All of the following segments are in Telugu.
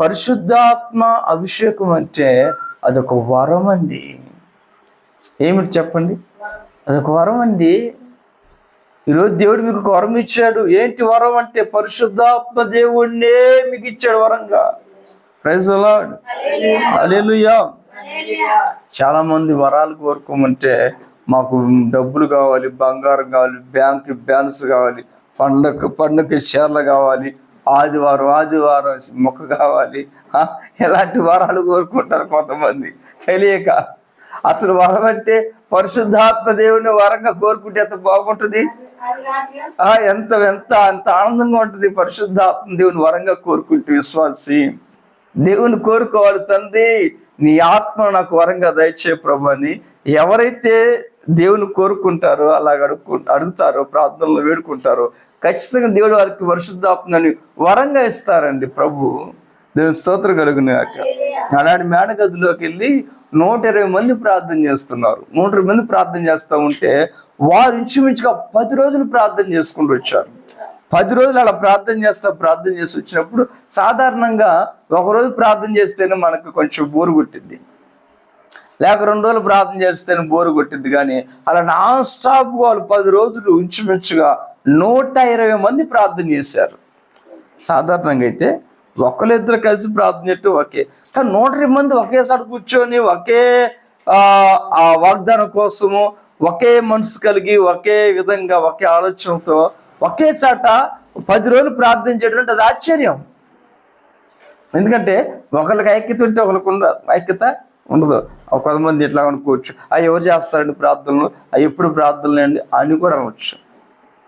పరిశుద్ధాత్మ అభిషేకం అంటే అదొక వరం అండి. ఏమిటి చెప్పండి? అదొక వరం అండి. ఈరోజు దేవుడు మీకు ఒక వరం ఇచ్చాడు. ఏంటి వరం అంటే పరిశుద్ధాత్మ దేవుడినే మీకు ఇచ్చాడు వరంగా. ప్రైజ్ అలెలుయా చాలా మంది వరాలు కోరుకోమంటే మాకు డబ్బులు కావాలి బంగారం కావాలి బ్యాంక్ బ్యాలెన్స్ కావాలి పండగ పండుగ చీరలు కావాలి ఆదివారం ఆదివారం మొక్క కావాలి. ఆ, వారాలు వరాలు కోరుకుంటారు కొంతమంది? తెలియక. అసలు వరం అంటే పరిశుద్ధాత్మ దేవుని వరంగా కోరుకుంటే ఎంత బాగుంటుంది? ఆ ఎంత ఎంత అంత ఆనందంగా ఉంటుంది పరిశుద్ధాత్మ దేవుని వరంగా కోరుకుంటే విశ్వాసి. దేవుని కోరుకోవాలి తండ్రి. నీ ఆత్మ నాకు వరంగా దయచే ప్రభు అని ఎవరైతే దేవుని కోరుకుంటారో అలాగ అడుక్కు అడుగుతారో ప్రార్థనలు వేడుకుంటారో ఖచ్చితంగా దేవుడు వారికి పరిశుద్ధాత్మని వరంగా ఇస్తారండి ప్రభు. దేవుని స్తోత్రం కలుగునాక అలాంటి మేడ గదిలోకి వెళ్ళి నూట ఇరవై మంది ప్రార్థన చేస్తున్నారు. నూట ఇరవై మంది ప్రార్థన చేస్తూ ఉంటే వారు ఇంచుమించుగా పది రోజులు ప్రార్థన చేసుకుంటూ వచ్చారు. పది రోజులు అలా ప్రార్థన చేస్తా ప్రార్థన చేసి వచ్చినప్పుడు సాధారణంగా ఒక రోజు ప్రార్థన చేస్తేనే మనకు కొంచెం బోరు కొట్టింది లేక రెండు రోజులు ప్రార్థన చేస్తే బోరు కొట్టింది కానీ అలా నాన్ స్టాప్ వాళ్ళు పది రోజులు ఇంచుమించుగా నూట ఇరవై మంది ప్రార్థన చేశారు. సాధారణంగా అయితే ఒకరిద్దరు కలిసి ప్రార్థన చేయటం ఒకే కానీ నూట ఇరవై మంది ఒకేసారి కూర్చొని ఒకే ఆ, ఆ వాగ్దానం కోసము ఒకే మనసు కలిగి ఒకే విధంగా ఒకే ఆలోచనతో ఒకే చాట పది రోజులు ప్రార్థన చేయడం అంటే అది ఆశ్చర్యం. ఎందుకంటే ఒకరికి ఐక్యత ఉంటే ఒకరికి ఉండదు ఐక్యత ఉండదు. కొంతమంది ఇట్లా అనుకోవచ్చు. ఆ ఎవరు చేస్తారండి ప్రార్థనలు? ఆ ఎప్పుడు ప్రార్థనలు అండి? అని కూడా అనవచ్చు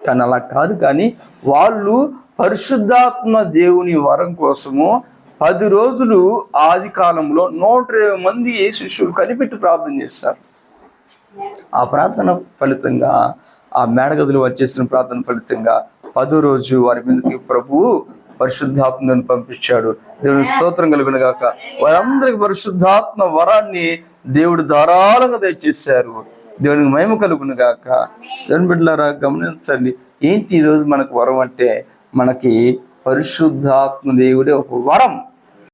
కానీ అలా కాదు. కానీ వాళ్ళు పరిశుద్ధాత్మ దేవుని వరం కోసము పది రోజులు ఆది కాలంలో నూట ఇరవై మంది శిష్యులు కనిపెట్టి ప్రార్థన చేశారు. ఆ ప్రార్థన ఫలితంగా ఆ మేడగదులు వచ్చేసిన ప్రార్థన ఫలితంగా పదో రోజు వారి మీదకి ప్రభువు పరిశుద్ధాత్మను పంపించాడు. దేవుని స్తోత్రం కలుగును గాక వారందరికి పరిశుద్ధాత్మ వరాన్ని దేవుడు ధారాళంగా దయచేశారు. దేవునికి మహిమ కలుగును గాక దేవుని బిడ్డలారా గమనించండి. ఏంటి ఈరోజు మనకు వరం అంటే? మనకి పరిశుద్ధాత్మ దేవుడే ఒక వరం.